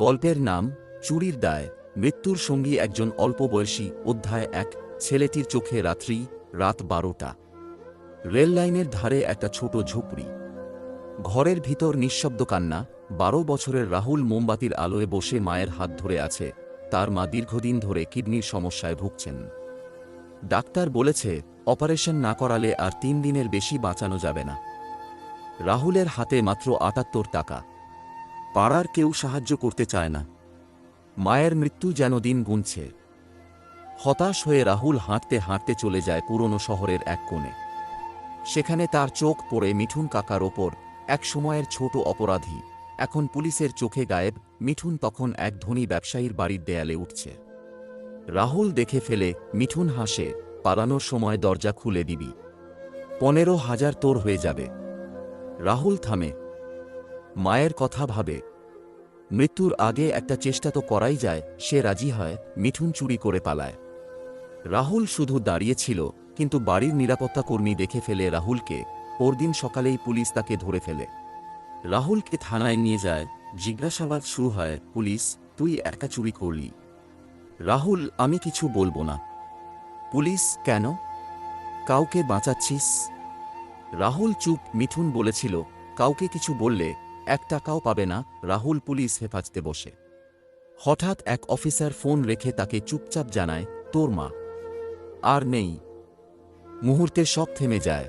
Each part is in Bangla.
গল্পের নাম চুরির দায়। মৃত্যুর সঙ্গী একজন অল্প বয়সী অধ্যায় এক, ছেলেটির চোখে রাত্রি, রাত বারোটা। রেল লাইনের ধারে একটা ছোট ঝুপড়ি। ঘরের ভিতর নিঃশব্দ কান্না, বারো বছরের রাহুল মোমবাতির আলোয় বসে মায়ের হাত ধরে আছে। তার মা দীর্ঘদিন ধরে কিডনির সমস্যায় ভুগছেন। ডাক্তার বলেছে, অপারেশন না করালে আর তিন দিনের বেশি বাঁচানো যাবে না। রাহুলের হাতে মাত্র আটাত্তর টাকা। পাড়ার কেউ সাহায্য করতে চায় না। মায়ের মৃত্যু যেন দিন গুনছে। হতাশ হয়ে রাহুল হাঁটতে হাঁটতে চলে যায় পুরনো শহরের এক কোণে। সেখানে তার চোখ পড়ে মিঠুন কাকার ওপর, এক সময়ের ছোট অপরাধী। এখন পুলিশের চোখে গায়েব, মিঠুন তখন এক ধনী ব্যবসায়ীর বাড়ির দেয়ালে উঠছে। রাহুল দেখে ফেলে, মিঠুন হাসে, পালানোর সময় দরজা খুলে দিবি। পনেরো হাজার তোর হয়ে যাবে। রাহুল থামে। মায়ের কথা ভাবে মৃত্যুর আগে একটা চেষ্টা তো করাই যায়, সে রাজি হয়, মিঠুন চুরি করে পালায়। রাহুল শুধু দাঁড়িয়েছিল কিন্তু বাড়ির নিরাপত্তা কর্মী দেখে ফেলে রাহুলকে, পরদিন সকালেই পুলিশ তাকে ধরে ফেলে। রাহুলকে থানায় নিয়ে যায়, জিজ্ঞাসাবাদ শুরু হয়, পুলিশ, তুই একা চুরি করলি? রাহুল, আমি কিছু বলব না। পুলিশ, কেন? কাউকে বাঁচাচ্ছিস? রাহুল চুপ, মিঠুন বলেছিল, কাউকে কিছু বললে এক টাকাও পাবে না, রাহুল পুলিশ হেফাজতে বসে। হঠাৎ এক অফিসার ফোন রেখে তাকে চুপচাপ জানায়, তোর মা। আর নেই। মুহূর্তে সব থেমে যায়।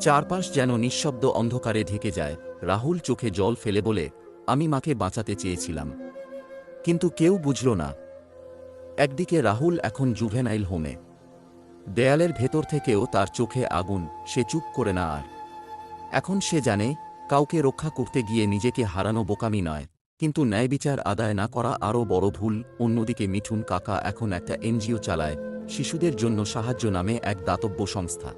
চারপাশ যেন নিঃশব্দ অন্ধকারে ঢেকে যায়। রাহুল চোখে জল ফেলে বলে, আমি মাকে বাঁচাতে চেয়েছিলাম। কিন্তু কেউ বুঝল না। একদিকে রাহুল এখন জুভেনাইল হোমে। দেয়ালের ভেতর থেকেও তার চোখে আগুন, সে চুপ করে না আর। এখন সে জানে কাউকে রক্ষা করতে গিয়ে নিজেকে হারানো বোকামি নয়, কিন্তু ন্যায় বিচার আদায় না করা আরও বড় ভুল, অন্যদিকে মিঠুন কাকা এখন একটা এনজিও চালায়, শিশুদের জন্য সাহায্য নামে এক দাতব্য সংস্থা।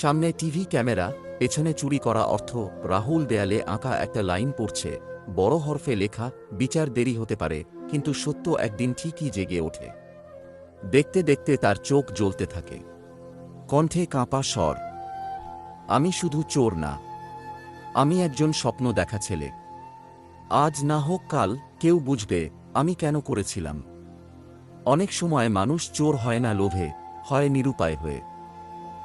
সামনে টিভি ক্যামেরা, পেছনে চুরি করা অর্থ, রাহুল দেয়ালে আঁকা একটা লাইন পড়ছে, বড় হরফে লেখা, বিচার দেরি হতে পারে, কিন্তু সত্য একদিন ঠিকই জেগে ওঠে। দেখতে দেখতে তার চোখ জ্বলতে থাকে। কণ্ঠে কাঁপা স্বর, আমি শুধু চোর না আমি একজন স্বপ্ন দেখা ছেলে। আজ না হোক কাল, কেউ বুঝবে, আমি কেন করেছিলাম। অনেক সময় মানুষ চোর হয় না লোভে, হয় নিরুপায় হয়ে।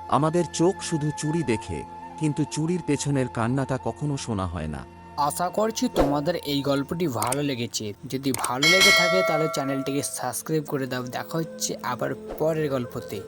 আমাদের চোখ শুধু চুরি দেখে, কিন্তু চুরির পেছনের কান্নাটা কখনো শোনা হয় না। আশা করছি তোমাদের এই গল্পটি ভালো লেগেছে। যদি ভালো লেগে থাকে, তাহলে চ্যানেলটিকে সাবস্ক্রাইব করে দাও। দেখা হচ্ছে আবার পরের গল্পতে।